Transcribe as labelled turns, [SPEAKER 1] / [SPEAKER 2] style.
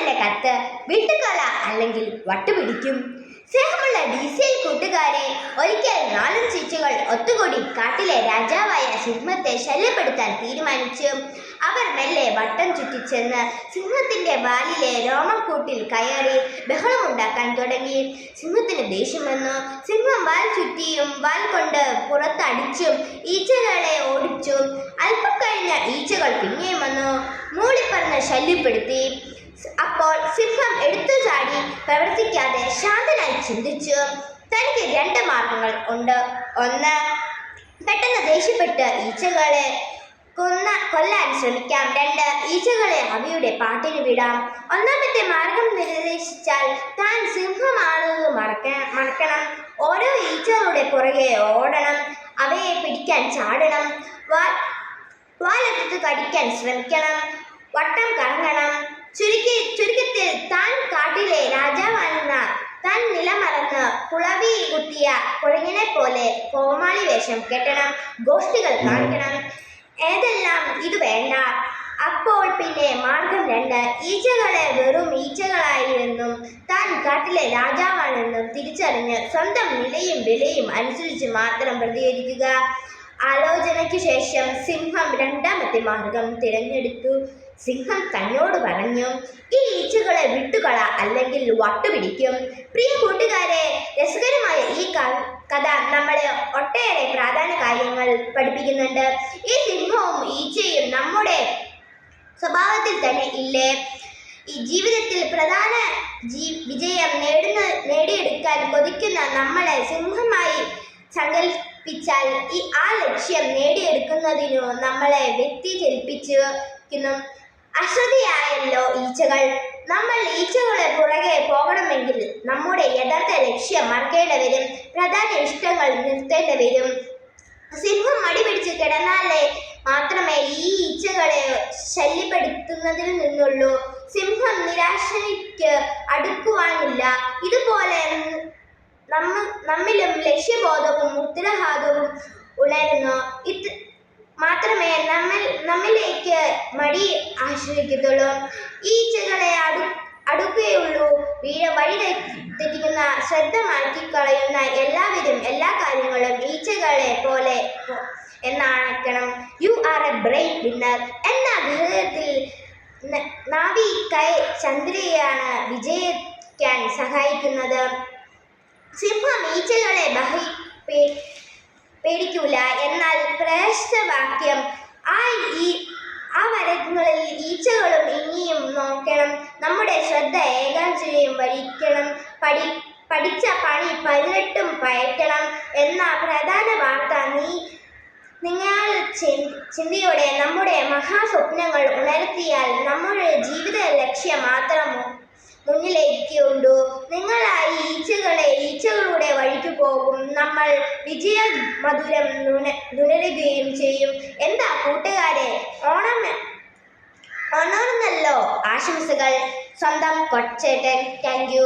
[SPEAKER 1] രാജന്റെ കത്ത് വിട്ടുകള അല്ലെങ്കിൽ വട്ടുപിടിക്കും. സ്നേഹമുള്ള ഡി സി എൽ കൂട്ടുകാരെ ഒരിക്കൽ നാലും ചിച്ചുകൾ ഒത്തുകൂടി കാട്ടിലെ രാജാവായ സിംഹത്തെ ശല്യപ്പെടുത്താൻ തീരുമാനിച്ചു. അവർ മെല്ലെ വട്ടം ചുറ്റിച്ചെന്ന് സിംഹത്തിന്റെ വാലിലെ രോമക്കൂട്ടിൽ കയറി ബഹളമുണ്ടാക്കാൻ തുടങ്ങി. സിംഹത്തിന് ദേഷ്യം വന്നു. സിംഹം വാൽ ചുറ്റിയും വാൽ കൊണ്ട് പുറത്തടിച്ചും ഈച്ചകളെ ഓടിച്ചു. അല്പം കഴിഞ്ഞ ഈച്ചകൾ പിന്നെയും വന്നു. മൂളിപ്പറന്ന് ശല്യപ്പെടുത്തി. അപ്പോൾ സിംഹം എടുത്തു ചാടി പ്രവർത്തിക്കാതെ ശാന്തനായി ചിന്തിച്ചു. തനിക്ക് രണ്ട് മാർഗങ്ങൾ ഉണ്ട്. ഒന്ന് പെട്ടെന്ന് ദേഷ്യപ്പെട്ട് ഈച്ചകളെ കൊന്ന കൊല്ലാൻ ശ്രമിക്കാം. രണ്ട് ഈച്ചകളെ അവയുടെ പാട്ടിന് വിടാം. ഒന്നാമത്തെ മാർഗം നിർദ്ദേശിച്ചാൽ താൻ സിംഹമാണെന്ന് മറക്ക മറക്കണം. ഓരോ ഈച്ചകളുടെ പുറകെ ഓടണം. അവയെ പിടിക്കാൻ ചാടണം. വാ- വാലെടുത്ത് കടിക്കാൻ ശ്രമിക്കണം. വട്ടം കറങ്ങണം. ചുരുക്കി ചുരുക്കത്തിൽ താൻ കാട്ടിലെ രാജാവാണെന്ന താൻ നിലമറന്ന് കുളവി കുത്തിയ കുഴങ്ങിനെ പോലെ കോമാളി വേഷം കെട്ടണം ഗോഷ്ഠികൾ കാണിക്കണം. ഏതെല്ലാം ഇത് വേണ്ട? അപ്പോൾ പിന്നെ മാർഗം രണ്ട്. ഈച്ചകളെ വെറും ഈച്ചകളായിരുന്നും താൻ കാട്ടിലെ രാജാവാണെന്നും തിരിച്ചറിഞ്ഞ് സ്വന്തം നിലയും വിലയും അനുസരിച്ച് മാത്രം പ്രതികരിക്കുക. ആലോചനയ്ക്ക് ശേഷം സിംഹം രണ്ടാമത്തെ മാർഗം തിരഞ്ഞെടുത്തു. സിംഹം തന്നോട് പറഞ്ഞു ഈ ഈച്ചകളെ വിട്ടുകള അല്ലെങ്കിൽ വട്ടുപിടിക്കും. പ്രിയ കൂട്ടുകാരെ രസകരമായ ഈ കഥ നമ്മളെ ഒട്ടേറെ പ്രാധാന്യ കാര്യങ്ങൾ പഠിപ്പിക്കുന്നുണ്ട്. ഈ സിംഹവും ഈച്ചയും നമ്മുടെ സ്വഭാവത്തിൽ തന്നെ ഇല്ലേ? ഈ ജീവിതത്തിൽ പ്രധാന ജീ വിജയം നേടുന്ന നേടിയെടുക്കാൻ കൊതിക്കുന്ന നമ്മളെ സിംഹമായി സങ്കല്പിച്ചാൽ ഈ ആ ലക്ഷ്യം നേടിയെടുക്കുന്നതിനു നമ്മളെ വ്യക്തിചലിപ്പിച്ചിരിക്കുന്നു അശ്രദ്ധയായല്ലോ ഈച്ചകൾ. നമ്മൾ ഈച്ചകളെ പുറകെ പോകണമെങ്കിൽ നമ്മുടെ യഥാർത്ഥ ലക്ഷ്യം മറക്കേണ്ടി വരും. പ്രധാന ഇഷ്ടങ്ങൾ നിർത്തേണ്ടി വരും. സിംഹം മടി പിടിച്ച് കിടന്നാലേ മാത്രമേ ഈ ഈച്ചകളെ ശല്യപ്പെടുത്തുന്നതിൽ നിന്നുള്ളൂ. സിംഹം നിരാശയ്ക്ക് അടുക്കുവാനില്ല. ഇതുപോലെ നമ്മ നമ്മിലും ലക്ഷ്യബോധവും ഉത്തരവാദവും ഉണരുന്നു ഇത് മാത്രമേ നമ്മൾ നമ്മിലേക്ക് മടി ആശ്രയിക്കത്തുള്ളൂ. ഈച്ചകളെ അടു അടുക്കുകയുള്ളൂ വീഴ വഴി തെറ്റിക്കുന്ന ശ്രദ്ധ മാറ്റിക്കളയുന്ന എല്ലാവരും എല്ലാ കാര്യങ്ങളും ഈച്ചകളെ പോലെ എന്നാണ് എന്നാക്കണം. You are a brain winner എന്ന ഗ്രഹത്തിൽ ന- നാവി കൈ ചന്ദ്രയാണ് വിജയിക്കാൻ സഹായിക്കുന്നത്. സിംഹം ഈച്ചകളെ ബഹി പേടിക്കൂല. എന്നാൽ പ്രേഷ്ടവാക്യം ആ ഈ ആ വരങ്ങളിൽ ഈച്ചകളും ഇനിയും നോക്കണം. നമ്മുടെ ശ്രദ്ധ ഏകാഗ്രയും വരിക്കണം. പഠി പഠിച്ച പണി പതിനെട്ടും പയറ്റണം എന്ന പ്രധാന വാർത്ത നീ നിങ്ങൾ ചിന്തയോടെ നമ്മുടെ മഹാസ്വപ്നങ്ങൾ ഉണർത്തിയാൽ നമ്മുടെ ജീവിത ലക്ഷ്യം മാത്രം മുന്നിലേക്ക് നിങ്ങൾ നിങ്ങളായി ഈച്ചകളെ ഈച്ചകളുടെ വഴിക്ക് പോകും. നമ്മൾ വിജയ മധുരം നുണ നുണരുകയും ചെയ്യും. എന്താ കൂട്ടുകാരെ? ഓണം ഓണമെന്നല്ലോ ആശംസകൾ. സ്വന്തം കൊച്ചേട്ടൻ താങ്ക് യു